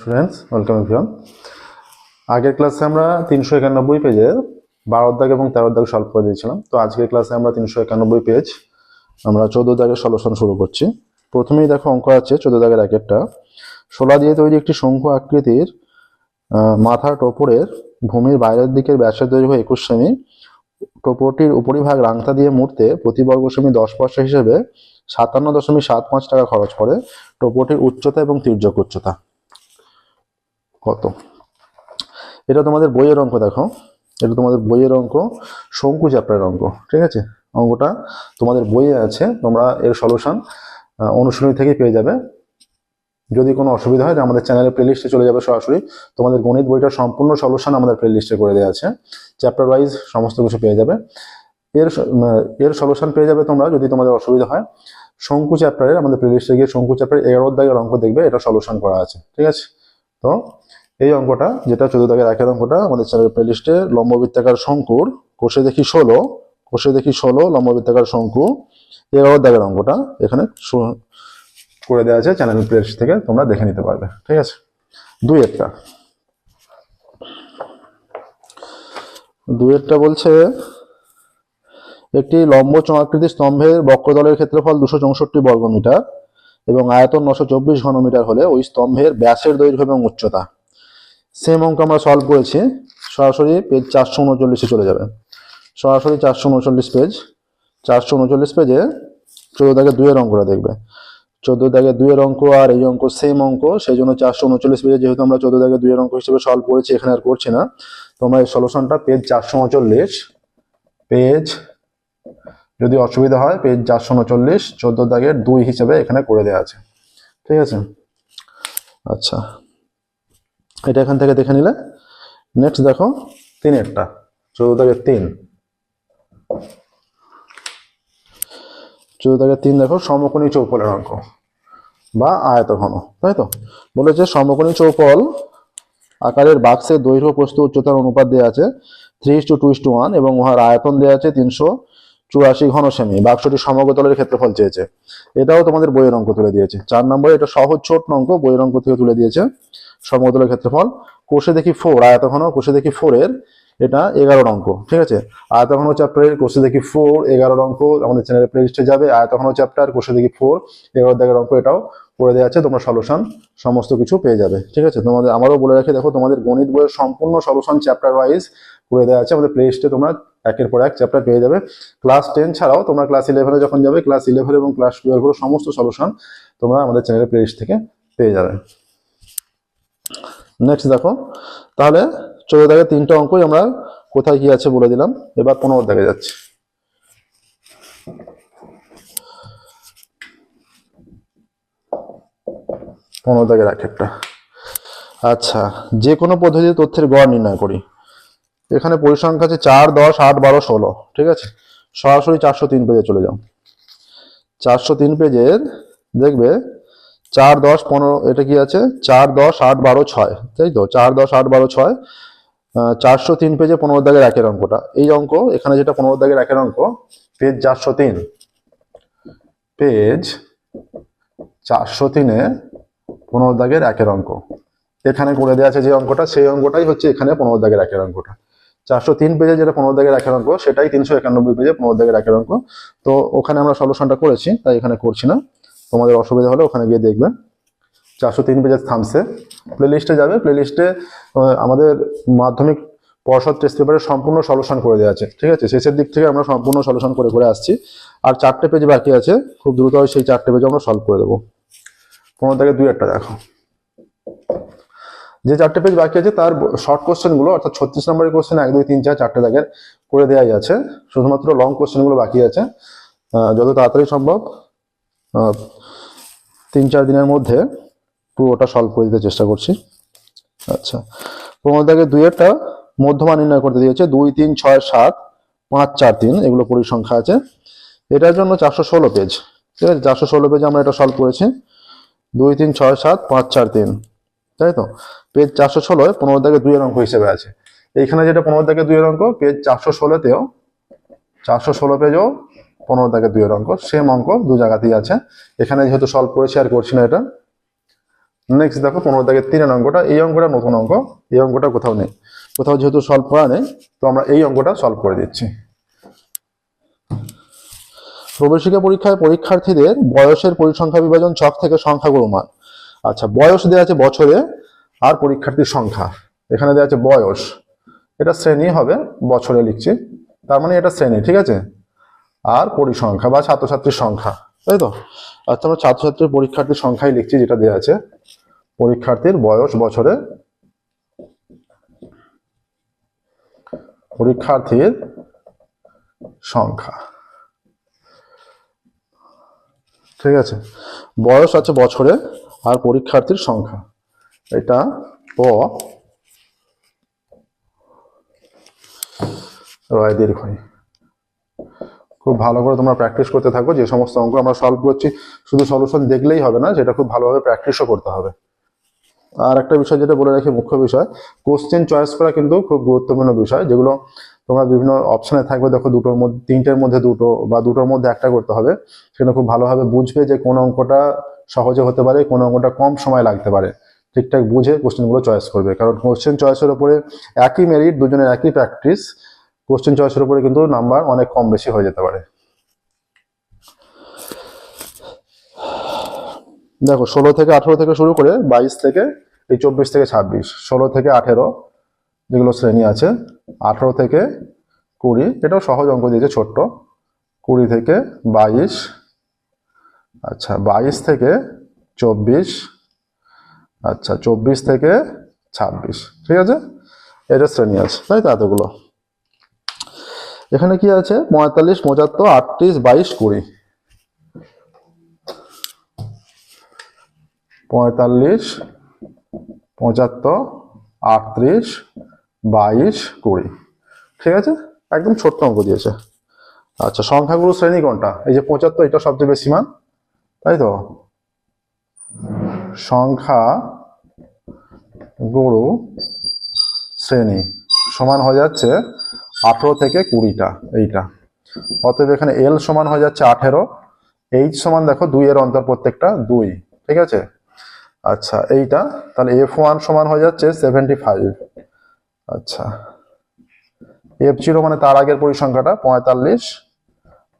Students welcome everyone আগের ক্লাসে আমরা তিনশো একানব্বই পেজের বারো দাগ এবং তেরো দাগ সলভ করে দিয়েছিলাম। তো আজকের ক্লাসে আমরা তিনশো একানব্বই পেজ আমরা চোদ্দ দাগের সলিউশন শুরু করছি। প্রথমেই দেখো অঙ্ক আছে চোদ্দ দাগের এক একটা। শোলা দিয়ে তৈরি একটি শঙ্কু আকৃতির মাথার টোপরের ভূমির বাইরের দিকের ব্যাসের দৈর্ঘ্য একুশ সেমি। টোপরটির উপরিভাগ রাংতা দিয়ে মুড়তে প্রতি বর্গ সেমি দশ পয়সা হিসেবে সাতান্ন দশমিক সাত পাঁচ টাকা খরচ পড়ে। টোপরটির উচ্চতা এবং তির্যক উচ্চতা। কত? এটা তোমাদের বইয়ের অঙ্ক, দেখো। এটা তোমাদের বইয়ের অঙ্ক শঙ্কু চ্যাপ্টারের অঙ্ক, ঠিক আছে? অঙ্কটা তোমাদের বইয়ে আছে, তোমরা এর সলিউশন অনুশীলনী থেকেই পেয়ে যাবে। যদি কোনো অসুবিধা হয়, আমাদের চ্যানেলের প্লেলিস্টে চলে যাবে সরাসরি। তোমাদের গণিত বইটা সম্পূর্ণ সলিউশন আমাদের প্লেলিস্টে করে দেওয়া আছে। চ্যাপ্টার ওয়াইজ সমস্ত কিছু পেয়ে যাবে। এর এর সলিউশন পেয়ে যাবে তোমরা, যদি তোমাদের অসুবিধা হয়। শঙ্কু চ্যাপ্টারের আমাদের প্লেলিস্টে গিয়ে শঙ্কু চ্যাপ্টারের এগারো দাগের অঙ্ক দেখবে, এটা সলিউশন করা আছে, ঠিক আছে? তো এই অঙ্কটা, যেটা চোদ্দ দাগের একের অঙ্কটা, আমাদের চ্যানেল প্লেলিস্টে লম্ববৃত্তাকার শঙ্কুর, কোষে দেখি ষোলো, কোষে দেখি ষোলো, লম্ববৃত্তাকার শঙ্কু, এগারো দাগের অঙ্কটা এখানে করে দেওয়া আছে চ্যানেল প্লেলিস্ট থেকে, তোমরা দেখে নিতে পারবে, ঠিক আছে? দুই একটা। একটা বলছে, একটি লম্ব চোঙাকৃতি স্তম্ভের বক্রতলের ক্ষেত্রফল দুশো চৌষট্টি বর্গমিটার এবং আয়তন নশো চব্বিশ ঘনমিটার হলে ওই স্তম্ভের ব্যাসের দৈর্ঘ্য এবং উচ্চতা। সেম অঙ্ক আমরা সলভ করেছি, সরাসরি পেজ চারশো উনচল্লিশে চলে যাবে। সরাসরি চারশো উনচল্লিশ পেজ চারশো উনচল্লিশ পেজে চোদ্দ দাগে দুইয়ের অঙ্কটা দেখবে। চোদ্দ দাগে দুইয়ের অঙ্ক আর এই অঙ্ক সেম অঙ্ক, সেই জন্য চারশো উনচল্লিশ পেজে যেহেতু আমরা চোদ্দ দাগে দুইয়ের অঙ্ক হিসেবে সলভ করেছি, এখানে আর করছি না। তোমরা এই সলিউশনটা পেজ চারশো উনচল্লিশ পেজ যদি অসুবিধা হয়, পেজ চারশো উনচল্লিশ, চোদ্দ দাগের দুই হিসেবে এখানে করে দেওয়া আছে। ঠিক আছে? আচ্ছা। এটা এখান থেকে দেখে নিলে। নেক্সট দেখো, তিনেরটা, চোদ্দ দাগের তিন। চোদ্দ দাগের তিন দেখো, সমকোণী চৌপলের অঙ্ক বা আয়তঘন, তাই তো? বলেছে সমকোণী চৌপল আকারের বাক্সের দৈর্ঘ্য, প্রস্থ, উচ্চতার অনুপাত দেওয়া আছে three two two two one এবং উহার আয়তন দেওয়া আছে তিনশো চুরাশি ঘন সেমি, বাক্সটি সমগতলের ক্ষেত্রফল চেয়েছে। এটাও তোমাদের বইয়ের অঙ্ক তুলে দিয়েছে। চার নম্বরে এটা সহজ ছোট অঙ্ক, বইয়ের অঙ্ক থেকে তুলে দিয়েছে। সমগতলের ক্ষেত্রফল, কোষে দেখি ফোর আয়তঘন, কোষে দেখি ফোর এর এটা এগারো অঙ্ক, ঠিক আছে? আয়তঘন চ্যাপ্টারের কোষে দেখি ফোর এগারো অঙ্ক, আমাদের চ্যানেলের প্লেলিস্টে যাবে। আয়তঘন চ্যাপ্টার কোষে দেখি ফোর এগারো দাগের অঙ্ক এটাও করে দেওয়া আছে, তোমরা সলিউশন সমস্ত কিছু পেয়ে যাবে, ঠিক আছে? তোমাদের, আমারও বলে রাখি, দেখো তোমাদের গণিত বইয়ের সম্পূর্ণ সলিউশন চ্যাপ্টার ওয়াইজ করে দেওয়া আছে। আমাদের প্লেলিস্টে তোমরা একের পর এক চ্যাপ্টার পেয়ে যাবে। ক্লাস টেন ছাড়াও তোমরা ক্লাস ইলেভেনে যখন যাবে ক্লাস ইলেভেন এবং ক্লাস টুয়েলভের সমস্ত সলিউশন তোমরা আমাদের চ্যানেলের প্লেলিস্ট থেকে পেয়ে যাবে। নেক্সট দেখো, তাহলে চোদ্দ দাগের তিনটা অঙ্কই আমরা কোথায় কি আছে বলে দিলাম, এবার পনেরো দাগে যাচ্ছে। পনেরো দাগের এক একটা। আচ্ছা যে কোনো পদ্ধতিতে তথ্যের গড় নির্ণয় করি। এখানে পরিসংখ্যা আছে চার, দশ, আট, বারো, ষোলো, ঠিক আছে? সরাসরি চারশো তিন পেজে চলে যাও। চারশো তিন পেজের দেখবে চার, দশ, পনেরো, এটা কি আছে? চার, দশ, আট, বারো, ছয়, তাই তো? চার, দশ, আট, বারো, ছয় চারশো তিন পেজে পনেরো দাগের একের অঙ্কটা। এই অঙ্ক, এখানে যেটা পনেরো দাগের একের অঙ্ক, পেজ চারশো তিন। পেজ চারশো তিনে পনেরো দাগের একের অঙ্ক। এখানে করে দেওয়া আছে যে অঙ্কটা, সেই অঙ্কটাই হচ্ছে এখানে পনেরো দাগের একের অঙ্কটা। চারশো তিন পেজে যেটা পনেরো দাগের একের অঙ্ক, সেটাই তিনশো একানব্বই পেজে পনেরো দাগের একের অঙ্ক। তো ওখানে আমরা সলিউশনটা করেছি, তাই এখানে করছি না। তোমাদের অসুবিধা হলে ওখানে গিয়ে দেখবে। চারশো তিন পেজের থামসে প্লে লিস্টে যাবে প্লে লিস্টে আমাদের মাধ্যমিক পর্ষদ টেস্ট পেপারের সম্পূর্ণ সলিউশন করে দেওয়া আছে, ঠিক আছে? শেষের দিক থেকে আমরা সম্পূর্ণ সলিউশন করে করে আসছি। আর চারটে পেজ বাকি আছে, খুব দ্রুত সেই চারটে পেজ আমরা সলভ করে দেবো। পনেরো থেকে দুই একটা দেখো। যে চারটে পেজ বাকি আছে, তার শর্ট কোশ্চেনগুলো অর্থাৎ ছত্রিশ নম্বরের কোশ্চেন এক, দুই, তিন, চার, চারটে দাগের করে দেওয়াই আছে শুধুমাত্র লং কোশ্চেনগুলো বাকি আছে। যত তাড়াতাড়ি সম্ভব তিন, চার দিনের মধ্যে পুরোটা সলভ করে দিতে চেষ্টা করছি। আচ্ছা পনেরো দাগের দুইয়েরটা মধ্যমা নির্ণয় করতে দিয়েছে, দুই, তিন, ছয়, সাত, পাঁচ, চার, তিন, এগুলো পরিসংখ্যা আছে। এটার জন্য চারশো ষোলো পেজ ঠিক আছে? চারশো ষোলো পেজে আমরা এটা সলভ করেছি। দুই, তিন, ছয়, সাত, পাঁচ, চার, তিন। তাই তো? পেজ চারশো ষোলোয় পনেরো দাগে দুই অঙ্ক হিসেবে আছে। এইখানে যেটা পনেরো দাগে দুই অঙ্ক, পেজ চারশো ষোলোতেও, চারশো ষোলো পেজেও পনেরো দাগে দুই অঙ্ক সেম অঙ্ক, দু জায়গাতেই আছে। এখানে যেহেতু সলভ করেছি আর করছি না এটা। নেক্সট দেখো, পনেরো দাগের তিনের অঙ্কটা, এই অঙ্কটা নতুন অঙ্ক, এই অঙ্কটা কোথাও নেই। কোথাও যেহেতু সলভ করা নেই, তো আমরা এই অঙ্কটা সলভ করে দিচ্ছি। প্রবেশিকা পরীক্ষায় পরীক্ষার্থীদের বয়সের পরিসংখ্যা বিভাজন ছক থেকে সংখ্যাগুলো মান। আচ্ছা বয়স দেওয়া আছে বছরে আর পরীক্ষার্থীর সংখ্যা। এখানে দেওয়া আছে বয়স। এটা শ্রেণি হবে, বছরে লিখছি। তার মানে এটা শ্রেণি, ঠিক আছে? আর পরিসংখ্যা বা ছাত্রছাত্রীর সংখ্যা, তাই তো? আচ্ছা আমরা ছাত্রছাত্রীর পরীক্ষার্থীর সংখ্যাই লিখছি যেটা দেওয়া আছে। পরীক্ষার্থীর বয়স বছরে। পরীক্ষার্থীর সংখ্যা। ঠিক আছে? বয়স আছে বছরে আর পরীক্ষার্থীর সংখ্যা। এটা প দীর্ঘই। খুব ভালো করে তোমরা প্র্যাকটিস করতে থাকো, যে সমস্ত অঙ্ক আমরা সলভ করছি, শুধু সলিউশন দেখলেই হবে না সেটা খুব ভালোভাবে প্র্যাকটিসও করতে হবে। আর একটা বিষয় যেটা বলে রাখি, মুখ্য বিষয় কোশ্চেন চয়েস করা কিন্তু খুব গুরুত্বপূর্ণ বিষয়, যেগুলো তোমরা বিভিন্ন অপশনে থাকবে। দেখো দুটোর মধ্যে, তিনটের মধ্যে দুটো বা দুটোর মধ্যে একটা করতে হবে। সেটা খুব ভালোভাবে বুঝবে যে কোন অঙ্কটা সহজে হতে পারে, কোন অঙ্কটা কম সময় লাগতে পারে। ঠিকঠাক বুঝে কোশ্চেনগুলো চয়েস করবে। কারণ কোশ্চেন চয়েসের উপরে একই মেরিট দুজনের একই প্র্যাকটিস কোশ্চেন চয়েসের উপরে কিন্তু নাম্বার অনেক কম বেশি হয়ে যেতে পারে। দেখো, ষোলো থেকে আঠেরো থেকে শুরু করে বাইশ থেকে এই চব্বিশ থেকে ছাব্বিশ, ষোলো থেকে আঠেরো যেগুলো শ্রেণি আছে আঠেরো থেকে কুড়ি, এটাও সহজ অঙ্ক দিয়েছে ছোট্ট। কুড়ি থেকে বাইশ আচ্ছা বাইশ থেকে চব্বিশ আচ্ছা চব্বিশ থেকে ছাব্বিশ, ঠিক আছে? এটা শ্রেণি আছে, তাই তো এতগুলো? এখানে কি আছে? পঁয়তাল্লিশ, পঁচাত্তর, আটত্রিশ, বাইশ, কুড়ি। পঁয়তাল্লিশ, পঁচাত্তর, আটত্রিশ বাইশ কুড়ি। ঠিক আছে? একদম ছোট্ট অঙ্ক দিয়েছে। আচ্ছা সংখ্যাগুলো শ্রেণি কোনটা? এই যে পঁচাত্তর, এটা সবচেয়ে বেশি মান। তাই তো? সংখ্যা গুরু শ্রেণি সমান হয়ে যাচ্ছে আঠেরো থেকে কুড়িটা, এইটা। অতএব এখানে এল সমান হয়ে যাচ্ছে আঠেরো এইচ সমান দেখো দুই এর অন্তর প্রত্যেকটা দুই। ঠিক আছে? আচ্ছা এইটা। তাহলে এফ ওয়ান সমান হয়ে যাচ্ছে সেভেন্টি ফাইভ আচ্ছা। এফ জিরো মানে তার আগের পরিসংখ্যাটা পঁয়তাল্লিশ।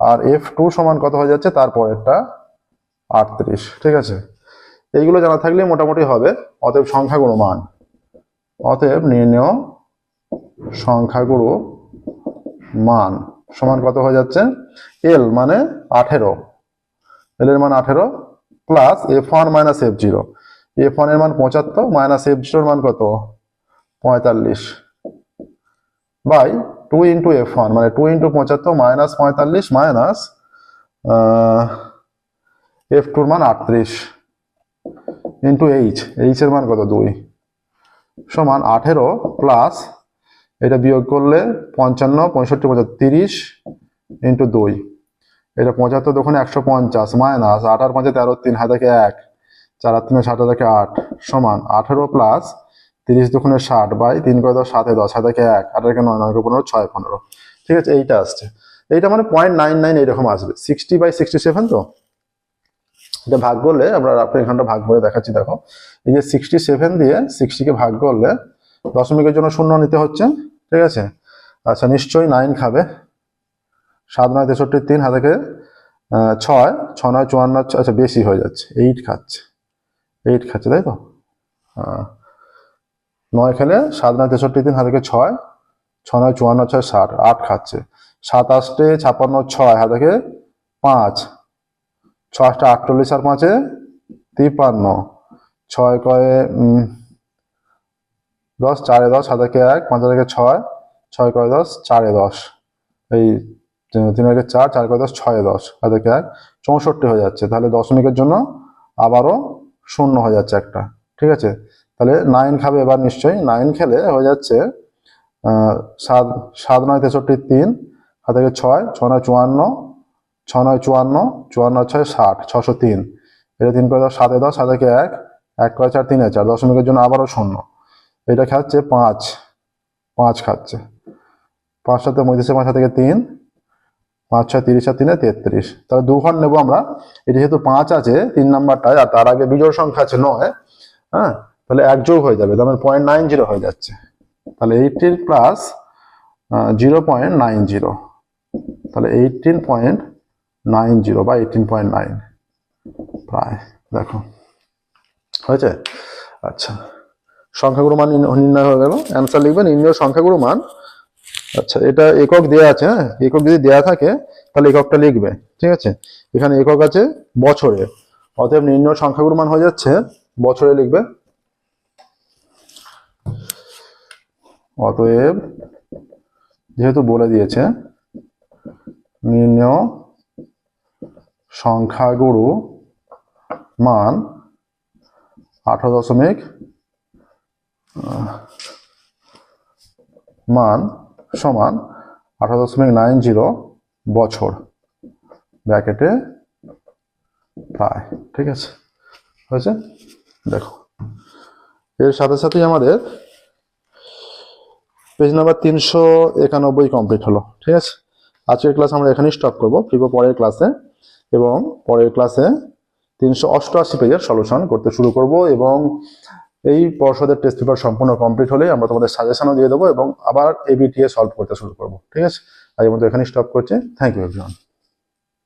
আর এফ টু সমান কত হয়ে যাচ্ছে? তারপরেরটা আটত্রিশ। ঠিক আছে? এইগুলো জানা থাকলে মোটামুটি হবে। অতএব সংখ্যাগুলো মান। অতএব নির্ণয় সংখ্যাগুলো মান। সমান কত হয়ে যাচ্ছে? এল মানে আঠেরো। এল এর মান আঠেরো plus F one minus F zero F ওয়ানের মান পঁচাত্তর মাইনাস এফ জিরোর মান কত? পঁয়তাল্লিশ। By two into F one মানে টু ইন্টু পঁচাত্তর মাইনাস পঁয়তাল্লিশ মাইনাস এফ টুর মান আটত্রিশ ইন্টু এইচ এইচ এর মান কত? দুই। সমান আঠেরো প্লাস এটা বিয়োগ করলে পঞ্চান্ন, পঁয়ষট্টি, পঁচাত্তর, তিরিশ ইন্টু দুই। এটা পঁচাত্তর দোকানে একশো পঞ্চাশ মাইনাস আঠার পাঁচে তেরো তিন হাত এক চার আর তিনে ষাট থেকে আট। সমান আঠেরো প্লাস তিরিশ দোকানে ষাট বাই তিন করে দশ সাথে দশ হাত এক আট থেকে নয় নয় পনেরো ছয় পনেরো। ঠিক আছে এইটা আসছে। এইটা মানে পয়েন্ট নাইন নাইন এইরকম আসবে। সিক্সটি বাই সিক্সটি সেভেন তো? এটা ভাগ করলে আমরা আপনি এখানটা ভাগ করে দেখাচ্ছি দেখো। এই যে সিক্সটি সেভেন দিয়ে সিক্সটিকে ভাগ করলে দশমিকের জন্য শূন্য নিতে হচ্ছে ঠিক আছে? আচ্ছা নিশ্চয়ই নাইন খাবে। সাত নয় তেষট্টি তিন হাতে ছয় ছ নয় চুয়ান্ন আচ্ছা বেশি হয়ে যাচ্ছে। এইট খাচ্ছে। এইট খাচ্ছে তাই তো? আহ, নয় খেলে সাত নয় তেষট্টি তিন হাতে ছয়। ছ নয় চুয়ান্ন, ছয় ষাট, আট খাচ্ছে। সাত আষ্টে ছাপ্পান্ন, ছয় হাতে পাঁচ। ছ আটটা আটচল্লিশ, আর পাঁচে তিপ্পান্ন। ছয় কয়ে দশ, চারে দশ হাতে এক, পাঁচ হাতে ছয়। ছয় কয়ে দশ, চারে দশ। এই তিন- একে চার চার কয়ে দশ, ছয় দশ হাতে এক। চৌষট্টি হয়ে যাচ্ছে। তাহলে দশমিকের জন্য আবারও শূন্য হয়ে যাচ্ছে একটা। ঠিক আছে? তাহলে নাইন খাবে এবার নিশ্চয়ই নাইন খেলে হয়ে যাচ্ছে সাত সাত নয় তেষট্টি তিন হাতে ছয় ছ নয় চুয়ান্ন ছ নয় চুয়ান্ন চুয়ান্ন ছয় ষাট, ছশো তিন। এটা তিন করে দশ সাতে দশ সাতে এক এক করে চার তিনে চার, দশমিকের জন্য আবারও শূন্য। এটা খাচ্ছে পাঁচ পাঁচ খাচ্ছে। পাঁচ সাথে পঁয়ত্রিশে পাঁচ থেকে তিন, পাঁচ ছয় তিরিশ আর তিনে তেত্রিশ। তাহলে দু ঘর নেব আমরা। এটা যেহেতু পাঁচ আছে, তিন নাম্বারটায়, আর তার আগে বিজোড় সংখ্যা আছে নয় হ্যাঁ? তাহলে এক যোগ হয়ে যাবে তাহলে পয়েন্ট নাইন জিরো হয়ে যাচ্ছে। তাহলে eighteen plus zero point nine zero তাহলে এইটিন পয়েন্ট নাইন জিরো বা এইটিন পয়েন্ট নাইন প্রায়, দেখো, হয়েছে? আচ্ছা সংখ্যাগুরু মান নির্ণয় হয়ে গেল। অ্যান্সার লিখবে নির্ণয় সংখ্যাগুরু মান। আচ্ছা এটা একক দেয়া আছে হ্যাঁ? একক যদি দেয়া থাকে, তাহলে এককটা লিখবে, ঠিক আছে? এখানে একক আছে বছরে। অতএব নির্ণয় সংখ্যাগুরু মান হয়ে যাচ্ছে, বছরে লিখবে। অতএব যেহেতু বলে দিয়েছে, নির্ণয় সংখ্যাগুরু মান আঠারো দশমিক মান সমান আঠারো দশমিক নাইন জিরো বছর, ব্র্যাকেটে প্রায়, ঠিক আছে? হয়েছে? দেখো। এর সাথে সাথেই আমাদের পেজ নাম্বার তিনশো একানব্বই কমপ্লিট হলো, ঠিক আছে? আজকের ক্লাস আমরা এখানেই স্টপ করব ফিরবো পরের ক্লাসে এবং পরের ক্লাসে তিনশো অষ্টআশি পেজের সলিউশন করতে শুরু করব, এবং এই পর্ষদের টেস্ট পেপার সম্পূর্ণ কমপ্লিট হলে আমরা তোমাদের সাজেশনও দিয়ে দেবো, এবং আবার এবিটিএ সলভ করতে শুরু করব, ঠিক আছে? আজকের মতো এখানেই স্টপ করছি। Thank you everyone